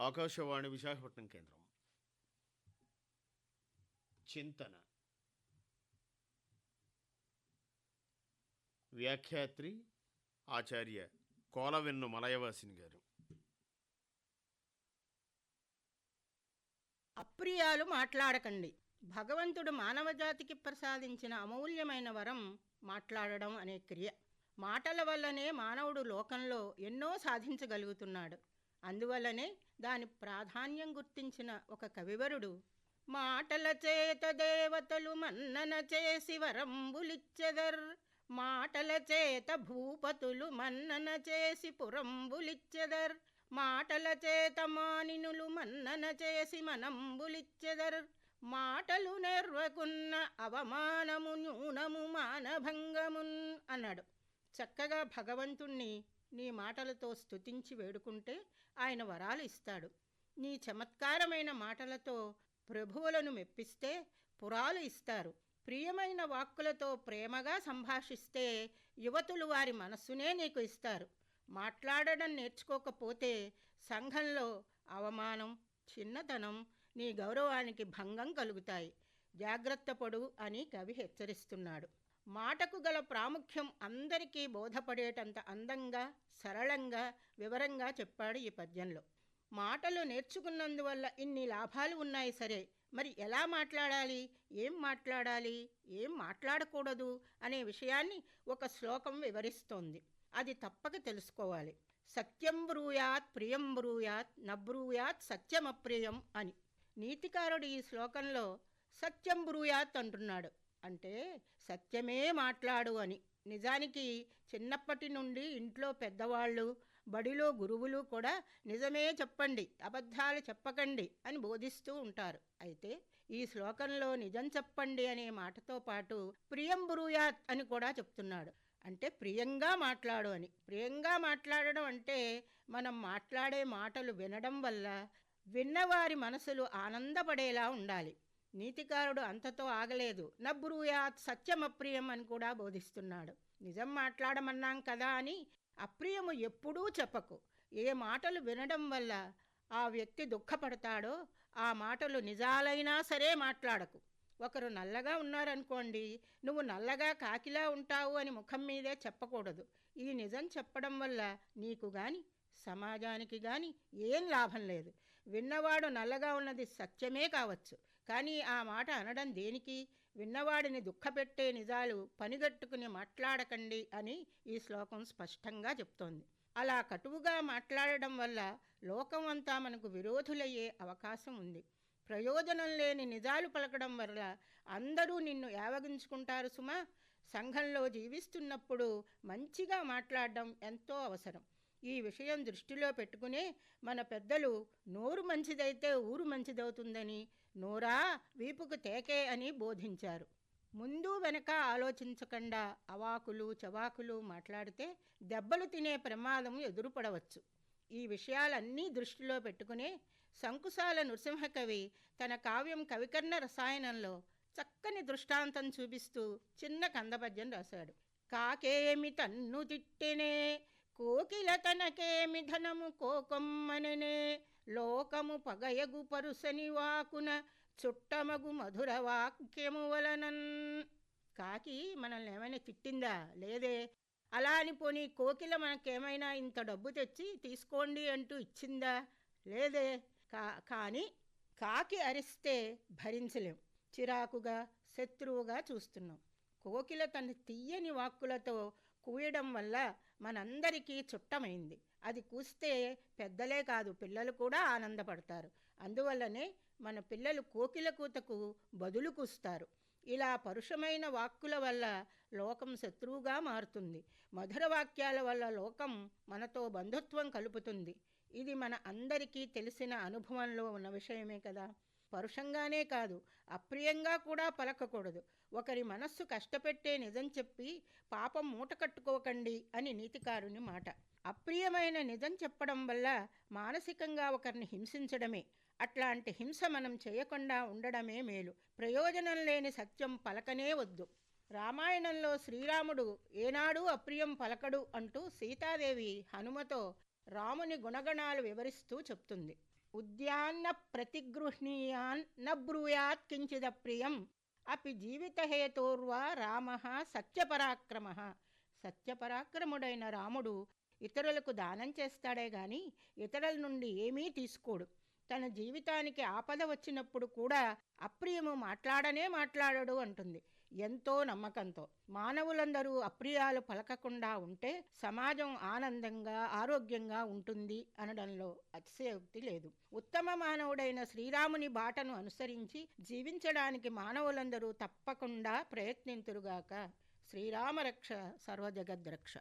ఆకాశవాణి విశాఖపట్నం కేంద్రం. చింతన. వ్యాఖ్యాత్రి ఆచార్య కోలవెన్ను మలయవాసిని గారు. అప్రియాలు మాట్లాడకండి. భగవంతుడు మానవజాతికి ప్రసాదించిన అమూల్యమైన వరం మాట్లాడడం అనే క్రియ. మాటల వల్లనే మానవుడు లోకంలో ఎన్నో సాధించగలుగుతున్నాడు. అందువలనే దాని ప్రాధాన్యం గుర్తించిన ఒక కవివరుడు మాటల చేత దేవతలు మన్నన చేసి వరంబులిచ్చెదర్. మాటల చేత భూపతులు మన్నన చేసి పురంబులిచ్చెదర్. మాటల చేత మానినులు మన్నన చేసి మనంబులిచ్చెదర్. మాటలు నెర్వకున్న అవమానము న్యూనము మానభంగమున్ అన్నాడు. చక్కగా భగవంతుణ్ణి నీ మాటలతో స్తుతించి వేడుకుంటే ఆయన వరాలు ఇస్తాడు. నీ చమత్కారమైన మాటలతో ప్రభువులను మెప్పిస్తే పురాలు ఇస్తారు. ప్రియమైన వాక్కులతో ప్రేమగా సంభాషిస్తే యువతులు వారి మనస్సునే నీకు ఇస్తారు. మాట్లాడడం నేర్చుకోకపోతే సంఘంలో అవమానం చిన్నతనం నీ గౌరవానికి భంగం కలుగుతాయి. జాగ్రత్త పడు అని కవి హెచ్చరిస్తున్నాడు. మాటకు గల ప్రాముఖ్యం అందరికీ బోధపడేటంత అందంగా సరళంగా వివరంగా చెప్పాడు ఈ పద్యంలో. మాటలు నేర్చుకున్నందువల్ల ఇన్ని లాభాలు ఉన్నాయి సరే మరి ఎలా మాట్లాడాలి? ఏం మాట్లాడాలి? ఏం మాట్లాడకూడదు? అనే విషయాన్ని ఒక శ్లోకం వివరిస్తోంది. అది తప్పక తెలుసుకోవాలి. సత్యం బ్రూయాత్ ప్రియం బ్రూయాత్ నబ్రూయాత్ సత్యమప్రియం అని. నీతికారుడు ఈ శ్లోకంలో సత్యం బ్రూయాత్ అంటున్నాడు. అంటే సత్యమే మాట్లాడు అని. నిజానికి చిన్నప్పటి నుండి ఇంట్లో పెద్దవాళ్ళు బడిలో గురువులు కూడా నిజమే చెప్పండి అబద్ధాలు చెప్పకండి అని బోధిస్తూ ఉంటారు. అయితే ఈ శ్లోకంలో నిజం చెప్పండి అనే మాటతో పాటు ప్రియం బ్రూయాత్ అని కూడా చెప్తున్నాడు. అంటే ప్రియంగా మాట్లాడు అని. ప్రియంగా మాట్లాడడం అంటే మనం మాట్లాడే మాటలు వినడం వల్ల విన్నవారి మనసులు ఆనందపడేలా ఉండాలి. నీతికారుడు అంతతో ఆగలేదు. నబ్రూయాత్ సత్యమప్రియం అని కూడా బోధిస్తున్నాడు. నిజం మాట్లాడమన్నాం కదా అని అప్రియము ఎప్పుడూ చెప్పకు. ఏ మాటలు వినడం వల్ల ఆ వ్యక్తి దుఃఖపడతాడో ఆ మాటలు నిజాలైనా సరే మాట్లాడకు. ఒకరు నల్లగా ఉన్నారనుకోండి నువ్వు నల్లగా కాకిలా ఉంటావు అని ముఖం మీదే చెప్పకూడదు. ఈ నిజం చెప్పడం వల్ల నీకు గాని సమాజానికి కానీ ఏం లాభం లేదు. విన్నవాడు నల్లగా ఉన్నది సత్యమే కావచ్చు. కానీ ఆ మాట అనడం దేనికి? విన్నవాడిని దుఃఖపెట్టే నిజాలు పనిగట్టుకుని మాట్లాడకండి అని ఈ శ్లోకం స్పష్టంగా చెప్తోంది. అలా కటువుగా మాట్లాడడం వల్ల లోకం అంతా మనకు విరోధులయ్యే అవకాశం ఉంది. ప్రయోజనం లేని నిజాలు పలకడం వల్ల అందరూ నిన్ను యావగించుకుంటారు సుమా. సంఘంలో జీవిస్తున్నప్పుడు మంచిగా మాట్లాడడం ఎంతో అవసరం. ఈ విషయం దృష్టిలో పెట్టుకునే మన పెద్దలు నోరు మంచిదైతే ఊరు మంచిదవుతుందని నోరా వీపుకు తేకే అని బోధించారు. ముందు వెనక ఆలోచించకుండా అవాకులు చవాకులు మాట్లాడితే దెబ్బలు తినే ప్రమాదం ఎదురుపడవచ్చు. ఈ విషయాలన్నీ దృష్టిలో పెట్టుకునే శంకుశాల నృసింహకవి తన కావ్యం కవికర్ణ రసాయనంలో చక్కని దృష్టాంతం చూపిస్తూ చిన్న కందపద్యం రాశాడు. కాకేమి తన్ను తిట్టెనే కోకిల తనకేమి ధనము కోకొమ్మననే లోకము పగయగు పరుసని వాకున చుట్టమగు మధుర వాక్యము వలనన్. కాకి మనల్ని ఏమైనా తిట్టిందా? లేదే. అలా అని పోనీ కోకిల మనకేమైనా ఇంత డబ్బు తెచ్చి తీసుకోండి అంటూ ఇచ్చిందా? లేదే. కా కానీ కాకి అరిస్తే భరించలేం. చిరాకుగా శత్రువుగా చూస్తున్నాం. కోకిల తన తీయని వాక్కులతో కూయడం వల్ల మనందరికీ చుట్టమైంది. అది కూస్తే పెద్దలే కాదు పిల్లలు కూడా ఆనందపడతారు. అందువల్లనే మన పిల్లలు కోకిల కూతకు బదులు కూస్తారు. ఇలా పరుషమైన వాక్కుల వల్ల లోకం శత్రువుగా మారుతుంది. మధుర వాక్యాల వల్ల లోకం మనతో బంధుత్వం కలుపుతుంది. ఇది మన అందరికీ తెలిసిన అనుభవంలో ఉన్న విషయమే కదా. పరుషంగానే కాదు అప్రియంగా కూడా పలకకూడదు. ఒకరి మనస్సు కష్టపెట్టే నిజం చెప్పి పాపం మూట కట్టుకోకండి అని నీతికారుని మాట. అప్రియమైన నిజం చెప్పడం వల్ల మానసికంగా ఒకరిని హింసించడమే అట్లాంటి హింస మనం చేయకుండా ఉండడమే మేలు. ప్రయోజనం లేని సత్యం పలకనే వద్దు. రామాయణంలో శ్రీరాముడు ఏనాడు అప్రియం పలకడు అంటూ సీతాదేవి హనుమతో రాముని గుణగణాలు వివరిస్తూ చెప్తుంది. ఉద్యాన్న ప్రతిగృహ్ణీయాన్ న బ్రూయాత్ కించిదప్రియం అపి జీవితహేతోర్వా రామ సత్యపరాక్రమ. సత్యపరాక్రముడైన రాముడు ఇతరులకు దానం చేస్తాడే గాని ఇతరుల నుండి ఏమీ తీసుకోడు. తన జీవితానికి ఆపద వచ్చినప్పుడు కూడా అప్రియము మాట్లాడనే మాట్లాడడు అంటుంది. ఎంతో నమ్మకంతో. మానవులందరూ అప్రియాలు పలకకుండా ఉంటే సమాజం ఆనందంగా ఆరోగ్యంగా ఉంటుంది అనడంలో అతిశయోక్తి లేదు. ఉత్తమ మానవుడైన శ్రీరాముని బాటను అనుసరించి జీవించడానికి మానవులందరూ తప్పకుండా ప్రయత్నింతురుగాక. శ్రీరామరక్ష సర్వజగద్రక్ష.